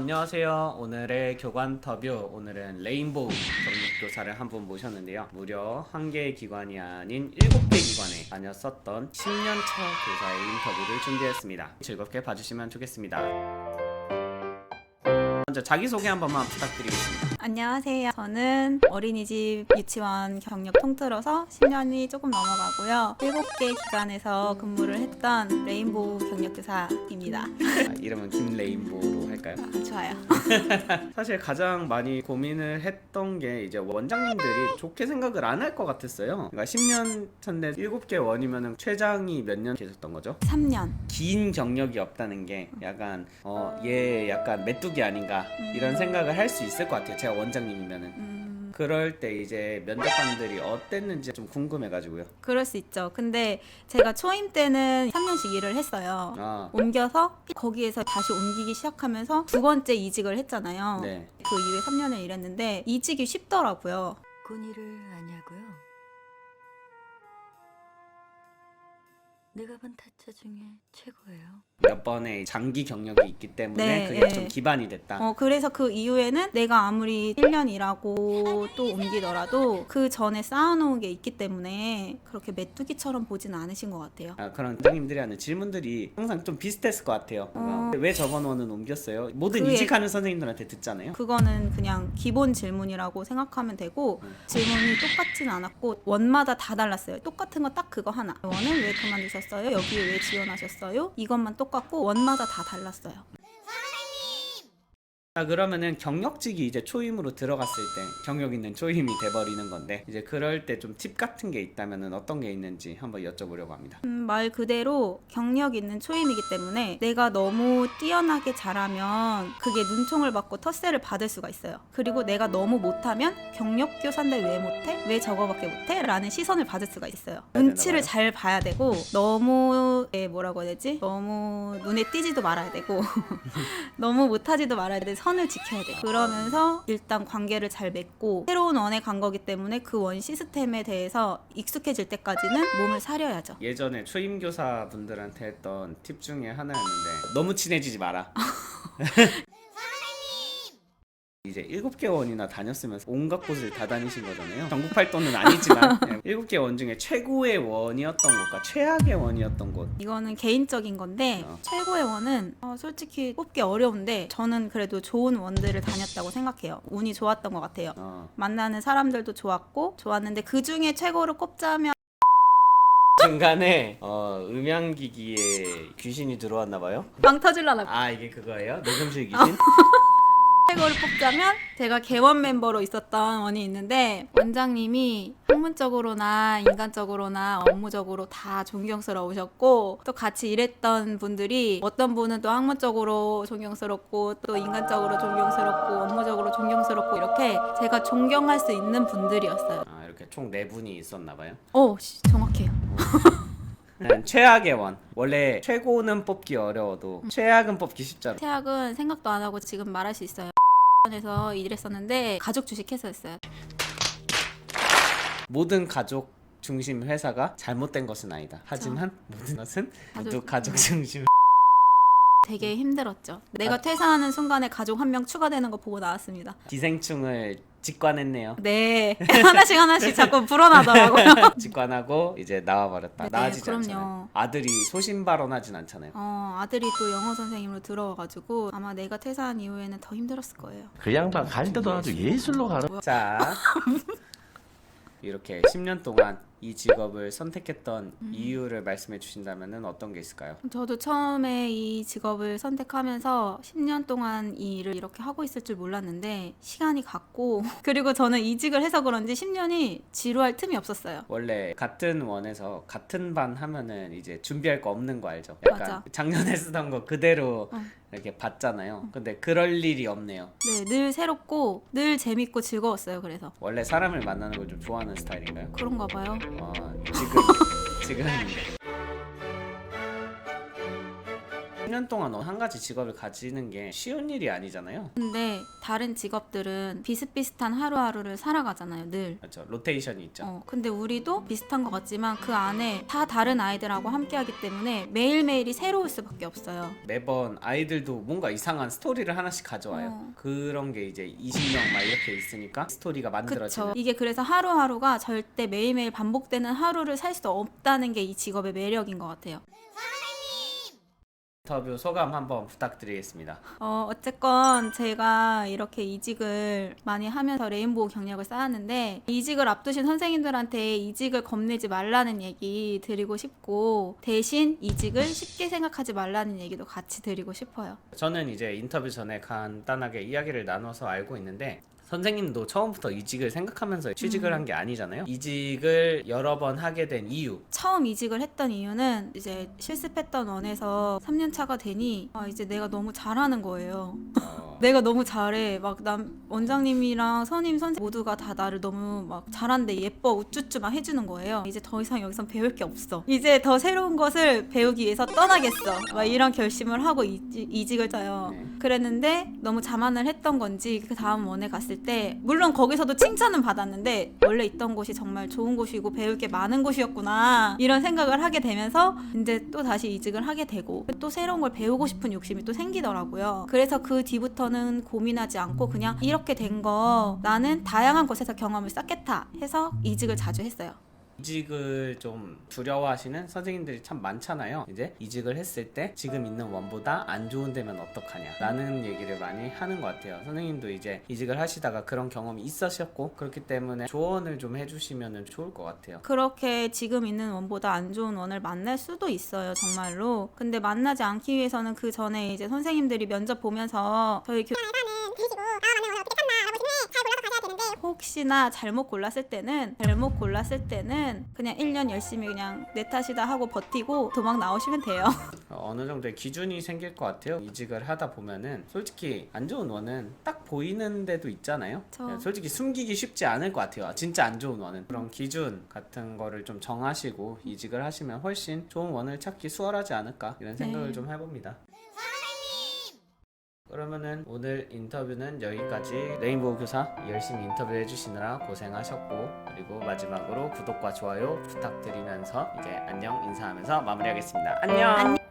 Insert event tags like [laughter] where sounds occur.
안녕하세요. 오늘의 교관 터뷰 오늘은 레인보우 경력교사를 한 분 모셨는데요. 무려 한 개의 기관이 아닌 일곱 개 기관에 다녔었던 10년차 교사의 인터뷰를 준비했습니다. 즐겁게 봐주시면 좋겠습니다. 먼저 자기소개 한 번만 부탁드리겠습니다. 안녕하세요. 저는 어린이집 유치원 경력 통틀어서 10년이 조금 넘어가고요. 7개 기관에서 근무를 했던 레인보우 경력교사입니다. 아, 이름은 김레인보우로 할까요? 아, 좋아요. [laughs] 사실 가장 많이 고민을 했던 게 이제 원장님들이 좋게 생각을 안 할 것 같았어요. 그러니까 10년 차인데 7개 원이면 최장이 몇 년 계셨던 거죠? 3년. 긴 경력이 없다는 게 약간 어 얘 약간 메뚜기 아닌가 이런 생각을 할 수 있을 것 같아요. 제가 원장님이면은 음, 그럴 때 이제 면접관들이 어땠는지 좀 궁금해가지고요. 그럴 수 있죠. 근데 제가 초임 때는 3년씩 일을 했어요. 아 옮겨서 거기에서 다시 옮기기 시작하면서 두 번째 이직을 했잖아요. 네. 그 이후에 3년을 일했는데 이직이 쉽더라고요. 군의를 아냐고요? 내가 본 타짜 중에 최고예요. 몇 번의 장기 경력이 있기 때문에 네, 그게 네. 좀 기반이 됐다. 어, 그래서 그 이후에는 내가 아무리 1년 일하고 또 옮기더라도 그 전에 쌓아놓은 게 있기 때문에 그렇게 메뚜기처럼 보진 않으신 것 같아요. 아, 그런 원장님들이 하는 질문들이 항상 좀 비슷했을 것 같아요. 어. 왜 저번 원은 옮겼어요? 모든 그게- 이직하는 선생님들한테 듣잖아요. 그거는 그냥 기본 질문이라고 생각하면 되고 음. 질문이 똑같진 않았고 원마다 다 달랐어요. 똑같은 거 딱 그거 하나. 원은 왜 그만두셨어요? 여기에 왜 지원하셨어요? 이것만 똑같고 원마다 다 달랐어요. 자 그러면은 경력직이 이제 초임으로 들어갔을 때 경력 있는 초임이 돼버리는 건데 이제 그럴 때 좀 팁 같은 게 있다면은 어떤 게 있는지 한번 여쭤보려고 합니다. 음, 말 그대로 경력 있는 초임이기 때문에 내가 너무 뛰어나게 잘하면 그게 눈총을 받고 텃세를 받을 수가 있어요. 그리고 내가 너무 못하면 경력 교사인데 왜 못해? 왜 저거밖에 못해? 라는 시선을 받을 수가 있어요. 눈치를 잘 봐야 되고 너무 예, 뭐라고 해야 되지? 너무 눈에 띄지도 말아야 되고 [laughs] 너무 못하지도 말아야 돼. 선을 지켜야 돼. 그러면서 일단 관계를 잘 맺고 새로운 원에 간 거기 때문에 그 원 시스템에 대해서 익숙해질 때까지는 몸을 사려야죠. 예전에 초임 교사 분들한테 했던 팁 중에 하나였는데 너무 친해지지 마라. [laughs] 이제 일곱 개 원이나 다녔으면서 온갖 곳을 다 다니신 거잖아요. 전국 활동은 아니지만 예, [laughs] 일곱 개원 중에 최고의 원이었던 곳과 최악의 원이었던 곳. 이거는 개인적인 건데 어. 최고의 원은 어, 솔직히 뽑기 어려운데 저는 그래도 좋은 원들을 다녔다고 생각해요. 운이 좋았던 것 같아요. 어. 만나는 사람들도 좋았고 좋았는데 그 중에 최고를 꼽자면 중간에 어, 음향기기에 귀신이 들어왔나 봐요. 빵 터질라나 아 이게 그거예요? 녹음실 귀신? [laughs] 최고를 뽑자면 제가 개원 멤버로 있었던 원이 있는데 원장님이 학문적으로나 인간적으로나 업무적으로 다 존경스러우셨고 또 같이 일했던 분들이 어떤 분은 또 학문적으로 존경스럽고 또 인간적으로 존경스럽고 업무적으로 존경스럽고 이렇게 제가 존경할 수 있는 분들이었어요. 아 이렇게 총 네 분이 있었나 봐요. 오 씨, 정확해요. [laughs] 난 최악의 원. 원래 최고는 뽑기 어려워도 최악은 뽑기 쉽잖아. 태학은 생각도 안 하고 지금 말할 수 있어요. 에서 일했었는데 가족 주식해서 했어요. 모든 가족 중심 회사가 잘못된 것은 아니다. 하지만 모든 것은 모두 가족 중심. 되게 힘들었죠. 내가 퇴사하는 순간에 가족 한 명 추가되는 거 보고 나왔습니다. 기생충을 직관했네요. 네 [laughs] 하나씩 하나씩 자꾸 불어나더라고요. [laughs] 직관하고 이제 나와버렸다. 네, 나아지지 그럼요. 않잖아요. 아들이 소신 발언하진 않잖아요. 어, 아들이 또 영어 선생님으로 들어와가지고 아마 내가 퇴사한 이후에는 더 힘들었을 거예요. 그 양반 갈 때도 아주 예술로 가는 자 [laughs] 이렇게 10년 동안 이 직업을 선택했던 음. 이유를 말씀해 주신다면은 어떤 게 있을까요? 저도 처음에 이 직업을 선택하면서 10년 동안 이 일을 이렇게 하고 있을 줄 몰랐는데 시간이 갔고 [laughs] 그리고 저는 이직을 해서 그런지 10년이 지루할 틈이 없었어요. 원래 같은 원에서 같은 반 하면은 이제 준비할 거 없는 거 알죠? 약간 맞아. 작년에 쓰던 거 그대로 어. 이렇게 받잖아요. 근데 그럴 일이 없네요. 네, 늘 새롭고 늘 재밌고 즐거웠어요. 그래서 원래 사람을 만나는 걸 좀 좋아하는 스타일인가요? 그런가 봐요. 어, 지금 [laughs] 지금 10년 동안 한 가지 직업을 가지는 게 쉬운 일이 아니잖아요. 근데 다른 직업들은 비슷비슷한 하루하루를 살아가잖아요, 늘. 그렇죠. 로테이션이 있죠. 어, 근데 우리도 비슷한 것 같지만 그 안에 다 다른 아이들하고 함께하기 때문에 매일매일이 새로울 수밖에 없어요. 매번 아이들도 뭔가 이상한 스토리를 하나씩 가져와요. 어. 그런 게 이제 20명 막 이렇게 있으니까 스토리가 만들어지는 그쵸. 이게 그래서 하루하루가 절대 매일매일 반복되는 하루를 살 수 없다는 게 이 직업의 매력인 것 같아요. 인터뷰 소감 한번 부탁드리겠습니다. 어, 어쨌건 제가 이렇게 이직을 많이 하면서 레인보우 경력을 쌓았는데 이직을 앞두신 선생님들한테 이직을 겁내지 말라는 얘기 드리고 싶고 대신 이직을 쉽게 생각하지 말라는 얘기도 같이 드리고 싶어요. 저는 이제 인터뷰 전에 간단하게 이야기를 나눠서 알고 있는데 선생님도 처음부터 이직을 생각하면서 취직을 한 게 아니잖아요. 이직을 여러 번 하게 된 이유. 처음 이직을 했던 이유는 이제 실습했던 원에서 3년 차가 되니 아, 이제 내가 너무 잘하는 거예요. 어, 내가 너무 잘해. 막 남 원장님이랑 선임 선생 모두가 다 나를 너무 막 잘한데 예뻐 우쭈쭈 막 해주는 거예요. 이제 더 이상 여기선 배울 게 없어. 이제 더 새로운 것을 배우기 위해서 떠나겠어. 막 이런 결심을 하고 이직, 이직을 짜요. 네. 그랬는데 너무 자만을 했던 건지 그 다음 원에 갔을 때 물론 거기서도 칭찬은 받았는데 원래 있던 곳이 정말 좋은 곳이고 배울 게 많은 곳이었구나 이런 생각을 하게 되면서 이제 또 다시 이직을 하게 되고 또 새로운 걸 배우고 싶은 욕심이 또 생기더라고요. 그래서 그 뒤부터 는 고민하지 않고 그냥 이렇게 된 거 나는 다양한 곳에서 경험을 쌓겠다 해서 이직을 자주 했어요. 이직을 좀 두려워하시는 선생님들이 참 많잖아요. 이제 이직을 했을 때 지금 있는 원보다 안 좋은 데면 어떡하냐 라는 얘기를 많이 하는 것 같아요. 선생님도 이제 이직을 하시다가 그런 경험이 있으셨고 그렇기 때문에 조언을 좀 해주시면 좋을 것 같아요. 그렇게 지금 있는 원보다 안 좋은 원을 만날 수도 있어요, 정말로. 근데 만나지 않기 위해서는 그 전에 이제 선생님들이 면접 보면서 저희 교 혹시나 잘못 골랐을 때는 잘못 골랐을 때는 그냥 1년 열심히 그냥 내 탓이다 하고 버티고 도망 나오시면 돼요. [laughs] 어느 정도의 기준이 생길 것 같아요. 이직을 하다 보면은 솔직히 안 좋은 원은 딱 보이는 데도 있잖아요. 저- 솔직히 숨기기 쉽지 않을 것 같아요. 진짜 안 좋은 원은 그런 기준 같은 거를 좀 정하시고 이직을 하시면 훨씬 좋은 원을 찾기 수월하지 않을까 이런 생각을 네. 좀 해봅니다. 그러면은 오늘 인터뷰는 여기까지 레인보우 교사 열심히 인터뷰 해주시느라 고생하셨고 그리고 마지막으로 구독과 좋아요 부탁드리면서 이제 안녕 인사하면서 마무리하겠습니다. 안녕.